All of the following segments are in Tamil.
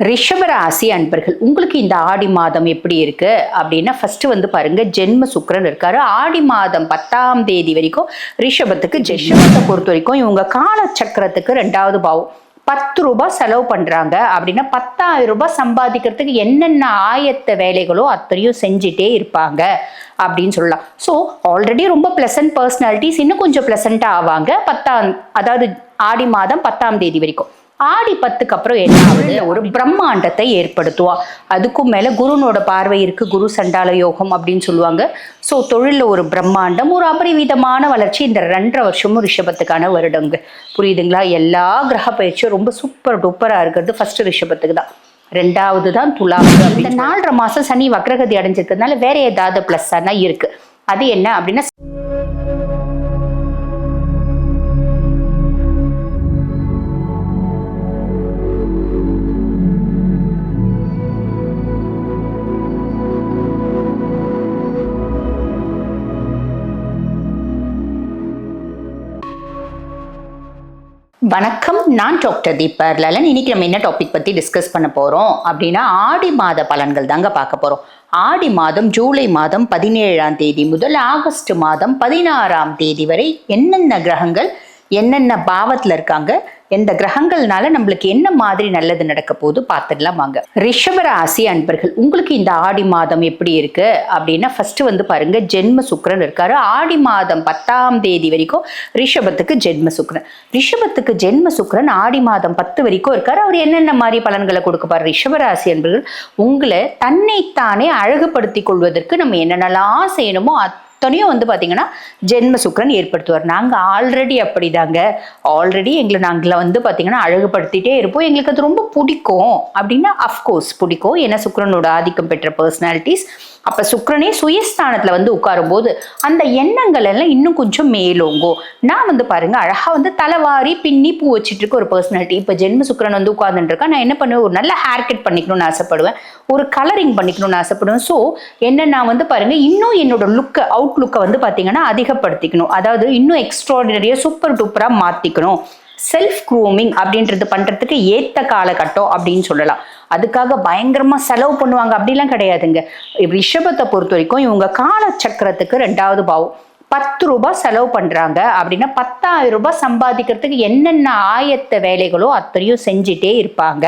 ரிஷபராசி அன்பர்கள் உங்களுக்கு இந்த ஆடி மாதம் எப்படி இருக்கு? அப்படின்னா ஃபர்ஸ்ட் வந்து பாருங்க ஜென்ம சுக்கரன் இருக்காரு. ஆடி மாதம் பத்தாம் தேதி வரைக்கும் ரிஷபத்துக்கு ரிஷபத்தை பொறுத்த வரைக்கும் இவங்க கால சக்கரத்துக்கு ரெண்டாவது பாவம். பத்து ரூபாய் செலவு பண்றாங்க. அப்படின்னா பத்தாயிரம் ரூபாய் சம்பாதிக்கிறதுக்கு என்னென்ன ஆயத்த வேலைகளோ அத்தனையும் செஞ்சுட்டே இருப்பாங்க அப்படின்னு சொல்லலாம். ஸோ ஆல்ரெடி ரொம்ப பிளசன்ட் பர்சனாலிட்டிஸ் இன்னும் கொஞ்சம் ப்ளசண்ட்டாக ஆவாங்க. பத்தாம் அதாவது ஆடி மாதம் பத்தாம் தேதி வரைக்கும். ஆடி பத்துக்கு அப்புறம் என்ன ஆகுது? ஒரு பிரம்மாண்டத்தை ஏற்படுத்துவா. அதுக்கும் மேல குருனோட பார்வை இருக்கு. குரு சண்டால யோகம் அப்படின்னு சொல்லுவாங்க. ஸோ தொழிலில் ஒரு பிரம்மாண்டம் ஒரு அபரிவிதமான வளர்ச்சி இந்த ரெண்டரை வருஷமும் ரிஷபத்துக்கான வருடங்க. புரியுதுங்களா? எல்லா கிரக பயிற்சியும் ரொம்ப சூப்பர் டூப்பரா இருக்கிறது ஃபர்ஸ்ட் ரிஷபத்துக்கு தான். ரெண்டாவது தான் துலாம் இந்த நாலரை மாசம் சனி வக்ரகதி அடைஞ்சிருக்கிறதுனால வேற ஏதாவது பிளஸ் ஆனா இருக்கு. அது என்ன அப்படின்னா வணக்கம் நான் டாக்டர் தீபர் லலன். இன்னைக்கு நம்ம என்ன டாபிக் பத்தி டிஸ்கஸ் பண்ண போறோம் அப்படின்னா ஆடி மாத பலன்கள் தாங்க பார்க்க போறோம். ஆடி மாதம் ஜூலை மாதம் பதினேழாம் தேதி முதல் ஆகஸ்ட் மாதம் பதினாறாம் தேதி வரை என்னென்ன கிரகங்கள் என்னென்ன பாவத்துல இருக்காங்க எந்த கிரகங்கள்னால நம்மளுக்கு என்ன மாதிரி நல்லது நடக்க போது பார்த்துடலாம் வாங்க. ரிஷபராசி அன்பர்கள் உங்களுக்கு இந்த ஆடி மாதம் எப்படி இருக்கு அப்படின்னா ஃபர்ஸ்ட் வந்து பாருங்க ஜென்ம சுக்கரன் இருக்காரு. ஆடி மாதம் பத்தாம் தேதி வரைக்கும் ரிஷபத்துக்கு ஜென்ம சுக்கரன். ரிஷபத்துக்கு ஜென்ம சுக்கரன் ஆடி மாதம் பத்து வரைக்கும் இருக்காரு. அவர் என்னென்ன மாதிரி பலன்களை கொடுக்கப்பாரு ரிஷபராசி அன்பர்கள் உங்களை தன்னைத்தானே அழகுபடுத்தி கொள்வதற்கு நம்ம என்னென்னலாம் செய்யணுமோ அத்தனையும் வந்து பார்த்தீங்கன்னா ஜென்ம சுக்கரன் ஏற்படுத்துவார். நாங்கள் ஆல்ரெடி அப்படிதாங்க. ஆல்ரெடி எங்களை நாங்கள் வந்து பார்த்தீங்கன்னா அழகுபடுத்திட்டே இருப்போம். எங்களுக்கு அது ரொம்ப பிடிக்கும். அப்படின்னா அஃப்கோர்ஸ் பிடிக்கும். ஏன்னா சுக்கரனோட ஆதிக்கம் பெற்ற பர்சனாலிட்டிஸ் அப்போ சுக்கரனே சுயஸ்தானத்துல வந்து உட்காரும்போது அந்த எண்ணங்கள் எல்லாம் இன்னும் கொஞ்சம் மேலோங்கும். நான் வந்து பாருங்க அழகாக வந்து தலைவாரி பின்னி பூ வச்சுட்டு இருக்க ஒரு பர்சனாலிட்டி இப்போ ஜென்ம சுக்கரன் வந்து உட்கார்ந்துட்டு இருக்கா நான் என்ன பண்ணுவேன்? ஒரு நல்ல ஹேர் கட் பண்ணிக்கணும்னு ஆசைப்படுவேன். ஒரு கலரிங் பண்ணிக்கணும்னு ஆசைப்படுவேன். ஸோ என்ன நான் வந்து பாருங்க இன்னும் என்னோட லுக்கை அவுட் லுக்கை வந்து பாத்தீங்கன்னா அதிகப்படுத்திக்கணும். அதாவது இன்னும் எக்ஸ்ட்ராடினரியாக சூப்பர் டூப்பராக மாற்றிக்கணும் செல்ஃப் க்ரூமிங் அப்படின்றது பண்ணுறதுக்கு ஏற்ற காலகட்டம் அப்படின்னு சொல்லலாம். அதுக்காக பயங்கரமாக செலவு பண்ணுவாங்க. அப்படிலாம் கிடையாதுங்க. ரிஷபத்தை பொறுத்த வரைக்கும் இவங்க காலச்சக்கரத்துக்கு ரெண்டாவது பாவம். பத்து ரூபாய் செலவு பண்ணுறாங்க அப்படின்னா பத்தாயிரம் ரூபாய் சம்பாதிக்கிறதுக்கு என்னென்ன ஆயத்த வேலைகளோ அத்தனையும் செஞ்சுட்டே இருப்பாங்க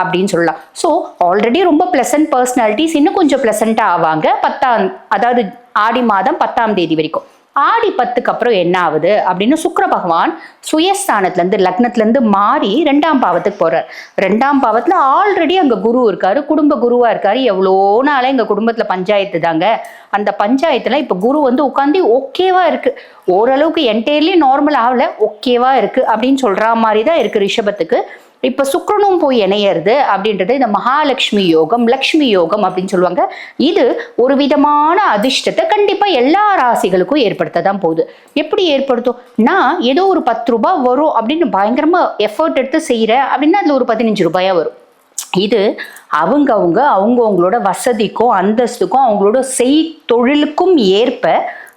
அப்படின்னு சொல்லலாம். ஸோ ஆல்ரெடி ரொம்ப பிளசன்ட் பர்சனாலிட்டிஸ் இன்னும் கொஞ்சம் ப்ளசண்ட்டாக ஆவாங்க. பத்தாம் அதாவது ஆடி மாதம் பத்தாம் தேதி வரைக்கும். ஆடி பத்துக்கு அப்புறம் என்ன ஆகுது அப்படின்னு சுக்கிர பகவான் சுயஸ்தானத்துலேருந்து லக்னத்துலேருந்து மாறி ரெண்டாம் பாவத்துக்கு போறார். ரெண்டாம் பாவத்தில் ஆல்ரெடி அங்கே குரு இருக்காரு குடும்ப குருவா இருக்காரு. எவ்வளோ நாளே எங்கள் குடும்பத்தில் பஞ்சாயத்து தாங்க. அந்த பஞ்சாயத்துல இப்போ குரு வந்து உட்காந்து ஓகேவா இருக்கு. ஓரளவுக்கு என்டையர்லி நார்மல் ஆகல ஓகேவா இருக்கு அப்படின்னு சொல்ற மாதிரி தான் இருக்கு ரிஷபத்துக்கு. இப்ப சுக்கரனும் போய் இணையிறது அப்படின்றது இந்த மகாலட்சுமி யோகம் லக்ஷ்மி யோகம் அப்படின்னு சொல்லுவாங்க. இது ஒரு விதமான அதிர்ஷ்டத்தை கண்டிப்பா எல்லா ராசிகளுக்கும் ஏற்படுத்த தான் போகுது. எப்படி ஏற்படுத்தும்? நான் ஏதோ ஒரு பத்து ரூபாய் வரும் அப்படின்னு பயங்கரமா எஃபர்ட் எடுத்து செய்யறேன் அப்படின்னா அதுல ஒரு பதினஞ்சு ரூபாயா வரும். இது அவங்க அவங்க அவங்கவுங்களோட வசதிக்கும் அந்தஸ்துக்கும் அவங்களோட செய் தொழிலுக்கும் ஏற்ப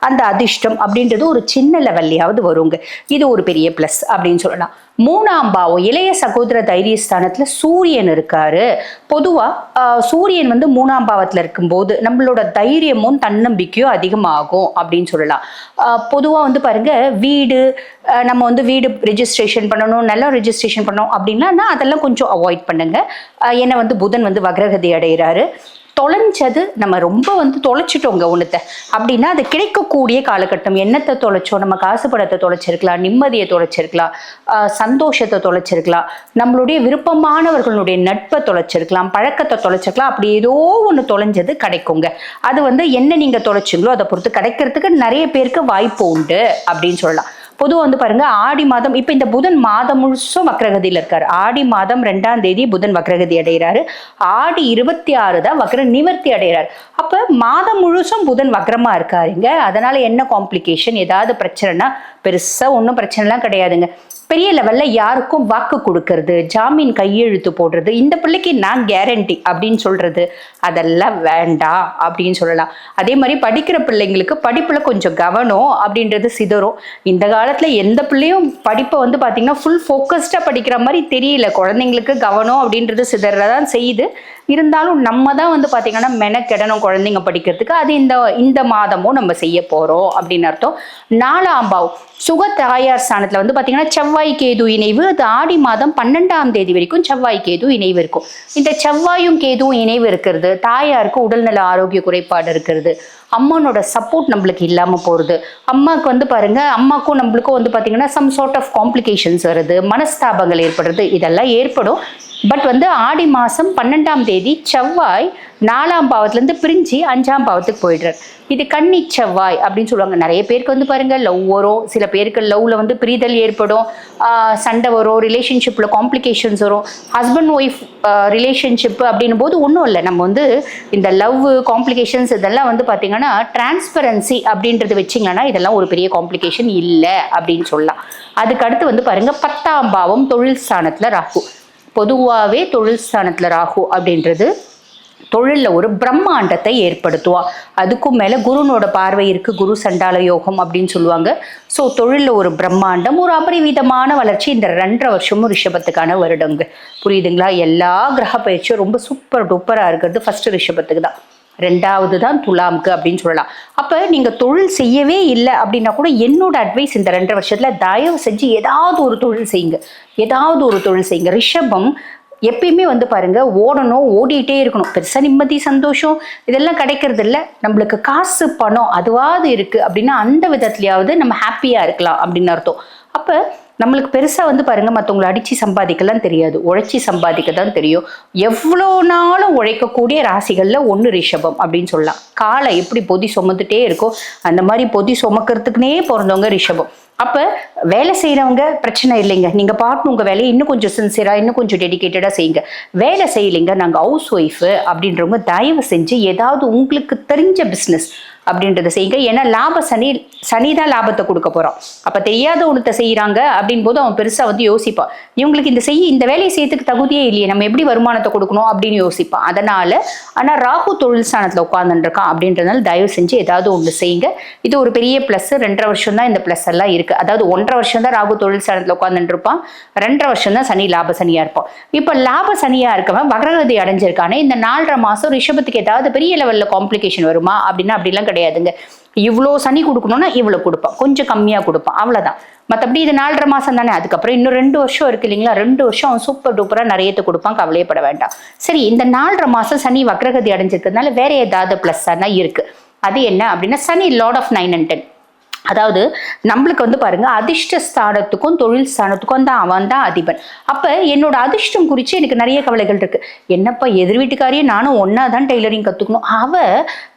அந்த அதிர்ஷ்டம் அப்படின்றது ஒரு சின்ன லெவல்லையாவது வருங்க. இது ஒரு பெரிய ப்ளஸ் அப்படின்னு சொல்லலாம். மூணாம் பாவம் இளைய சகோதர தைரியஸ்தானத்துல சூரியன் இருக்காரு. பொதுவா சூரியன் வந்து மூணாம் பாவத்துல இருக்கும்போது நம்மளோட தைரியமும் தன்னம்பிக்கையும் அதிகமாகும் அப்படின்னு சொல்லலாம். பொதுவாக பொதுவா வந்து பாருங்க வீடு நம்ம வந்து வீடு ரிஜிஸ்ட்ரேஷன் பண்ணணும் நல்லா ரிஜிஸ்ட்ரேஷன் பண்ணணும் அப்படின்னா அதெல்லாம் கொஞ்சம் அவாய்ட் பண்ணுங்க. ஏன்னா வந்து புதன் வந்து வக்ரகதி அடைகிறாரு தொலைஞ்சது. நம்ம ரொம்ப வந்து தொலைச்சிட்டோங்க ஒன்றத்தை அப்படின்னா அது கிடைக்கக்கூடிய காலகட்டம். என்னத்தை தொலைச்சோம்? நம்ம காசு படத்தை தொலைச்சிருக்கலாம் நிம்மதியை தொலைச்சிருக்கலாம் சந்தோஷத்தை தொலைச்சிருக்கலாம் நம்மளுடைய விருப்பமானவர்களுடைய நட்பை தொலைச்சிருக்கலாம் பழக்கத்தை தொலைச்சிருக்கலாம். அப்படி ஏதோ ஒன்று தொலைஞ்சது கிடைக்குங்க. அது வந்து என்ன நீங்கள் தொலைச்சிங்களோ அதை பொறுத்து கிடைக்கிறதுக்கு நிறைய பேருக்கு வாய்ப்பு உண்டு அப்படின்னு சொல்லலாம். பொதுவாக வந்து பாருங்க ஆடி மாதம் இப்போ இந்த புதன் மாதம் முழுசும் வக்ரகதியில் இருக்கார். ஆடி மாதம் ரெண்டாம் தேதி புதன் வக்ரகதி அடைகிறாரு. ஆடி இருபத்தி ஆறு தான் வக்ர நிவர்த்தி அடைகிறார். அப்போ மாதம் முழுசும் புதன் வக்ரமாக இருக்காருங்க. அதனால என்ன காம்ப்ளிகேஷன் ஏதாவது பிரச்சனைனா பெருசாக ஒன்றும் பிரச்சனைலாம் கிடையாதுங்க. பெரிய லெவல்ல யாருக்கும் வாக்கு கொடுக்கறது ஜாமீன் கையெழுத்து போடுறது இந்த பிள்ளைக்கு நான் கேரண்டி அப்படின்னு சொல்றது அதெல்லாம் வேண்டாம் அப்படின்னு சொல்லலாம். அதே மாதிரி படிக்கிற பிள்ளைங்களுக்கு படிப்புல கொஞ்சம் கவனம் அப்படின்றது சிதறும். இந்த காலத்துல எந்த பிள்ளையும் படிப்பை வந்து பாத்தீங்கன்னா ஃபுல் ஃபோக்கஸ்டா படிக்கிற மாதிரி தெரியல. குழந்தைங்களுக்கு கவனம் அப்படின்றது சிதறதான் செய்யுது. இருந்தாலும் நம்ம தான் வந்து பார்த்தீங்கன்னா மெனக்கெடணும் குழந்தைங்க படிக்கிறதுக்கு. அது இந்த இந்த மாதமும் நம்ம செய்ய போகிறோம் அப்படின்னு அர்த்தம். நாலாம் பாவம். சுக தாயார் ஸ்தானத்தில் வந்து பார்த்தீங்கன்னா செவ்வாய் கேது இணைவு. அது ஆடி மாதம் பன்னெண்டாம் தேதி வரைக்கும் செவ்வாய் கேது இணைவு இருக்கும். இந்த செவ்வாயும் கேதுவும் இணைவு இருக்கிறது. தாயாருக்கு உடல்நல ஆரோக்கிய குறைபாடு இருக்கிறது. அம்மானோட சப்போர்ட் நம்மளுக்கு இல்லாமல் போகிறது அம்மாவுக்கு வந்து பாருங்க அம்மாக்கும் நம்மளுக்கும் வந்து பார்த்திங்கன்னா சம் சார்ட் ஆஃப் காம்ப்ளிகேஷன்ஸ் வருது. மனஸ்தாபங்கள் ஏற்படுறது. இதெல்லாம் ஏற்படும். பட் வந்து ஆடி மாதம் பன்னெண்டாம் தேதி செவ்வாய் நாலாம் பாவத்துலேருந்து பிரிஞ்சு அஞ்சாம் பாவத்துக்கு போயிடுறார். இது கன்னி செவ்வாய் அப்படின்னு சொல்லுவாங்க. நிறைய பேருக்கு வந்து பாருங்கள் லவ் வரும். சில பேருக்கு லவ்வில் வந்து பிரிதல் ஏற்படும். சண்டை வரும் ரிலேஷன்ஷிப்பில் காம்ப்ளிகேஷன்ஸ் வரும். ஹஸ்பண்ட் ஒய்ஃப் ரிலேஷன்ஷிப் அப்படின்னும் போது ஒன்றும் இல்லை. நம்ம வந்து இந்த லவ் காம்ப்ளிகேஷன்ஸ் இதெல்லாம் வந்து பார்த்தீங்கன்னா டிரான்ஸ்பரன்சி அப்படின்றது வச்சிங்கன்னா இதெல்லாம் ஒரு பெரிய காம்ப்ளிகேஷன் இல்லை அப்படின்னு சொல்லலாம். அதுக்கு அடுத்து வந்து பாருங்கள் பத்தாம் பாவம் தொழில் ஸ்தானத்தில் ராகு. பொதுவாகவே தொழில் ஸ்தானத்தில் ராகு அப்படின்றது தொழிலில் ஒரு பிரம்மாண்டத்தை ஏற்படுத்துவா. அதுக்கும் மேலே குருனோட பார்வை இருக்குது குரு சண்டால யோகம் அப்படின்னு சொல்லுவாங்க. ஸோ தொழிலில் ஒரு பிரம்மாண்டம் ஒரு அபரிவிதமான வளர்ச்சி இந்த ரெண்டரை வருஷமும் ரிஷபத்துக்கான வருடங்க. புரியுதுங்களா? எல்லா கிரக பயிற்சியும் ரொம்ப சூப்பர் டூப்பராக இருக்கிறது ஃபஸ்ட்டு ரிஷபத்துக்கு தான் ரெண்டாவது தான் துலாம்க்கு அப்படின்னு சொல்லலாம். அப்போ நீங்கள் தொழில் செய்யவே இல்லை அப்படின்னா கூட என்னோட அட்வைஸ் இந்த ரெண்டரை வருஷத்தில் தயவு செஞ்சு ஏதாவது ஒரு தொழில் செய்யுங்க. ஏதாவது ஒரு தொழில் செய்யுங்க. ரிஷபம் எப்பயுமே வந்து பாருங்க ஓடணும் ஓடிட்டே இருக்கணும். பெருசாக நிம்மதி சந்தோஷம் இதெல்லாம் கிடைக்கிறது இல்லை. நம்மளுக்கு காசு பணம் அதுவாவது இருக்கு அப்படின்னா அந்த விதத்துலயாவது நம்ம ஹாப்பியா இருக்கலாம் அப்படின்னு அர்த்தம். அப்போ நம்மளுக்கு பெருசாக வந்து பாருங்க மற்றவங்களை அடித்து சம்பாதிக்கலாம் தெரியாது. உழைச்சி சம்பாதிக்க தான் தெரியும். எவ்வளோ நாளும் உழைக்கக்கூடிய ராசிகளில் ஒன்று ரிஷபம் அப்படின்னு சொல்லலாம். காலை எப்படி பொதி சுமந்துட்டே இருக்கோ அந்த மாதிரி பொதி சுமக்கிறதுக்குனே பிறந்தவங்க ரிஷபம். அப்போ வேலை செய்கிறவங்க பிரச்சனை இல்லைங்க. நீங்கள் பாட்டு உங்கள் வேலையை இன்னும் கொஞ்சம் சின்சியராக இன்னும் கொஞ்சம் டெடிக்கேட்டடாக செய்யுங்க. வேலை செய்யலைங்க நாங்கள் ஹவுஸ் ஒய்ஃப் அப்படின்றவங்க தயவு செஞ்சு ஏதாவது உங்களுக்கு தெரிஞ்ச பிஸ்னஸ் அப்படின்றத செய்யுங்க. ஏன்னா லாப சனி சனி தான் லாபத்தை கொடுக்க போறான். அப்ப தெரியாத ஒன்றத்தை செய்யறாங்க அப்படின் போது அவன் பெருசா வந்து யோசிப்பான். இவங்களுக்கு இந்த செய்ய இந்த வேலையை செய்யறதுக்கு தகுதியே இல்லையே நம்ம எப்படி வருமானத்தை கொடுக்கணும் அப்படின்னு யோசிப்பான். அதனால ஆனா ராகு தொழில் ஸ்தானத்துல உட்காந்துருக்கான் அப்படின்றதுனால தயவு செஞ்சு ஏதாவது ஒன்று செய்யுங்க. இது ஒரு பெரிய பிளஸ் ரெண்டரை வருஷம் தான் இந்த பிளஸ் எல்லாம் இருக்கு. அதாவது ஒன்றரை வருஷம் தான் ராகு தொழில் ஸ்தானத்துல உட்காந்துருப்பான் இருப்பான் ரெண்டரை வருஷம் தான் சனி லாப சனியா இருப்பான். இப்ப லாப சனியா இருக்கவன் வக்ரகதி அடைஞ்சிருக்கானே இந்த நாலரை மாசம் ரிஷபத்துக்கு ஏதாவது பெரிய லெவல்ல காம்ப்ளிகேஷன் வருமா? அப்படின்னா அப்படிலாம் கிடையாதுங்க. இவ்வளோ சனி கொடுக்கணும்னா இவ்வளோ கொடுப்பான். கொஞ்சம் கம்மியாக கொடுப்பான். அவ்வளோதான் மற்றபடி இது நாலரை மாதம் தானே. அதுக்கப்புறம் இன்னும் ரெண்டு வருஷம் இருக்கு இல்லைங்களா? ரெண்டு வருஷம் அவன் சூப்பர் டூப்பராக நிறையத்தை கொடுப்பான். கவலையப்பட வேண்டாம். சரி இந்த நாலரை மாதம் சனி வக்ரகதி அடைஞ்சிருக்கிறதுனால வேற ஏதாவது ப்ளஸ் இருக்கு. அது என்ன அப்படின்னா Shani lord of nine and ten அதாவது நம்மளுக்கு வந்து பாருங்க அதிர்ஷ்ட ஸ்தானத்துக்கும் தொழில் ஸ்தானத்துக்கும் தான் அவன் தான் அதிபன். அப்ப என்னோட அதிர்ஷ்டம் குறித்து எனக்கு நிறைய கவலைகள் இருக்கு. என்னப்பா எதிர் வீட்டுக்காரியே நானும் ஒன்னா தான் டெய்லரிங் கத்துக்கணும். அவ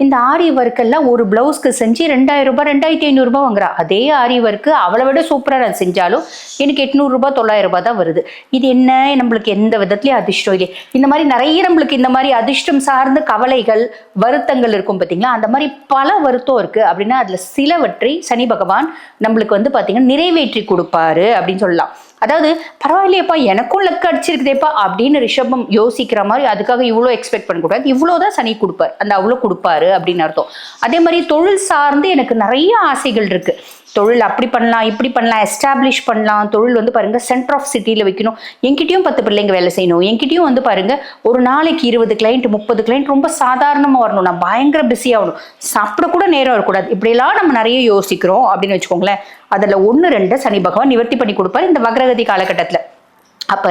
இந்த ஆரி ஒர்க் எல்லாம் ஒரு பிளவுஸ்க்கு செஞ்சு ரெண்டாயிரம் ரூபாய் ரெண்டாயிரத்தி ஐநூறு ரூபாய் வாங்குறா. அதே ஆரி ஒர்க்கு அவளை விட சூப்பரா நான் செஞ்சாலும் எனக்கு எட்நூறு ரூபாய் தொள்ளாயிரம் ரூபாய் தான் வருது. இது என்ன? நம்மளுக்கு எந்த விதத்துலயும் அதிர்ஷ்டம் இல்லையே. இந்த மாதிரி நிறைய நம்மளுக்கு இந்த மாதிரி அதிர்ஷ்டம் சார்ந்த கவலைகள் வருத்தங்கள் இருக்கும் பார்த்தீங்களா அந்த மாதிரி பல வருத்தம் இருக்கு. அப்படின்னா அதுல சிலவற்றை சனி பகவான் நம்மளுக்கு வந்து பாத்தீங்கன்னா நிறைவேற்றி கொடுப்பாரு அப்படின்னு சொல்லலாம். அதாவது பரவாயில்லையப்பா எனக்கும் லக்கு அடிச்சிருக்குதேப்பா அப்படின்னு ரிஷபம் யோசிக்கிற மாதிரி அதுக்காக இவ்வளோ எக்ஸ்பெக்ட் பண்ணக்கூடாது. இவ்வளோதான் சனி கொடுப்பார். அந்த அவ்வளோ கொடுப்பாரு அப்படின்னு அர்த்தம். அதே மாதிரி தொழில் சார்ந்து எனக்கு நிறைய ஆசைகள் இருக்கு. தொழில் அப்படி பண்ணலாம் இப்படி பண்ணலாம் எஸ்டாப்ளிஷ் பண்ணலாம். தொழில் வந்து பாருங்க சென்டர் ஆஃப் சிட்டியில் வைக்கணும். என்கிட்டயும் பத்து பிள்ளைங்க வேலை செய்யணும். என்கிட்டயும் வந்து பாருங்க ஒரு நாளைக்கு இருபது கிளைண்ட் முப்பது கிளைண்ட் ரொம்ப சாதாரணமாக வரணும். நான் பயங்கர பிஸி ஆகணும். சாப்பிட கூட நேரம் இருக்கக்கூடாது. இப்படியெல்லாம் நம்ம நிறைய யோசிக்கிறோம் அப்படின்னு வச்சுக்கோங்களேன். அதில் ஒன்று ரெண்டு சனி பகவான் நிவர்த்தி பண்ணி கொடுப்பார். இந்த வக்ரகதி காலகட்டத்தில். அப்ப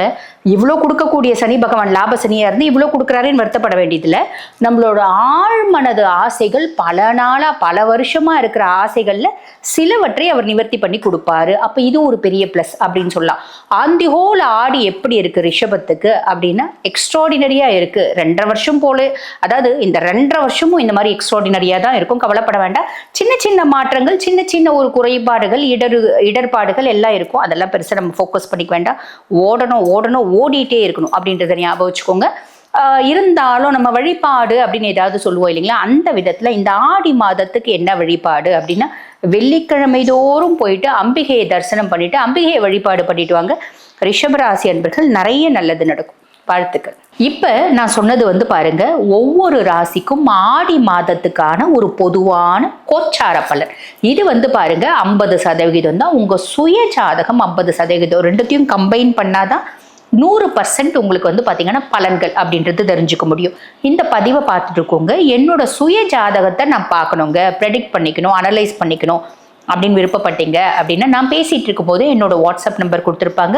இவ்வளோ கொடுக்கக்கூடிய சனி பகவான் லாப சனியா இருந்து இவ்வளோ கொடுக்குறாருன்னு வருத்தப்பட வேண்டியதில்ல. நம்மளோட ஆழ்மனது ஆசைகள் பல நாளா பல வருஷமா இருக்கிற ஆசைகள்ல சிலவற்றை அவர் நிவர்த்தி பண்ணி கொடுப்பாரு. அப்ப இது ஒரு பெரிய பிளஸ் அப்படின்னு சொல்லலாம். ஆந்தி ஹோல் ஆடி எப்படி இருக்கு ரிஷபத்துக்கு அப்படின்னா எக்ஸ்ட்ராடினரியா இருக்கு. ரெண்டரை வருஷம் போல அதாவது இந்த ரெண்டரை வருஷமும் இந்த மாதிரி எக்ஸ்ட்ராடினரியா தான் இருக்கும். கவலைப்பட வேண்டாம். சின்ன சின்ன மாற்றங்கள் சின்ன சின்ன ஒரு குறைபாடுகள் இடரு இடர்பாடுகள் எல்லாம் இருக்கும். அதெல்லாம் பெருசா நம்ம ஃபோக்கஸ் பண்ணிக்க வேண்டாம். ஓடணும் ஓடணும் ஓடிட்டே இருக்கணும் அப்படின்றத ஞாபகம் வச்சுக்கோங்க. இருந்தாலும் நம்ம வழிபாடு அப்படின்னு ஏதாவது சொல்லுவோம் இல்லைங்களா? அந்த விதத்துல இந்த ஆடி மாதத்துக்கு என்ன வழிபாடு அப்படின்னா வெள்ளிக்கிழமை தோறும் போயிட்டு அம்பிகையை தரிசனம் பண்ணிட்டு அம்பிகையை வழிபாடு பண்ணிட்டு வாங்க. ரிஷபராசி அன்பர்கள் நிறைய நல்லது நடக்கும். வாழ்த்துக்கள். இப்ப நான் சொன்னது வந்து பாருங்க ஒவ்வொரு ராசிக்கும் ஆடி மாதத்துக்கான ஒரு பொதுவான கோச்சார பலன். இது வந்து பாருங்க ஐம்பது சதவிகிதம் தான். உங்க சுய ஜாதகம் ஐம்பது சதவிகிதம். ரெண்டுத்தையும் கம்பைன் பண்ணாதான் நூறு பர்சன்ட் உங்களுக்கு வந்து பார்த்தீங்கன்னா பலன்கள் அப்படின்றது தெரிஞ்சுக்க முடியும். இந்த பதிவை பார்த்துட்டு இருக்கோங்க. என்னோட சுய ஜாதகத்தை நான் பார்க்கணுங்க. ப்ரெடிக்ட் பண்ணிக்கணும் அனலைஸ் பண்ணிக்கணும் அப்படின்னு விருப்பப்பட்டீங்க அப்படின்னா நான் பேசிகிட்டு இருக்கும் போது என்னோட வாட்ஸ்அப் நம்பர் கொடுத்துருப்பாங்க.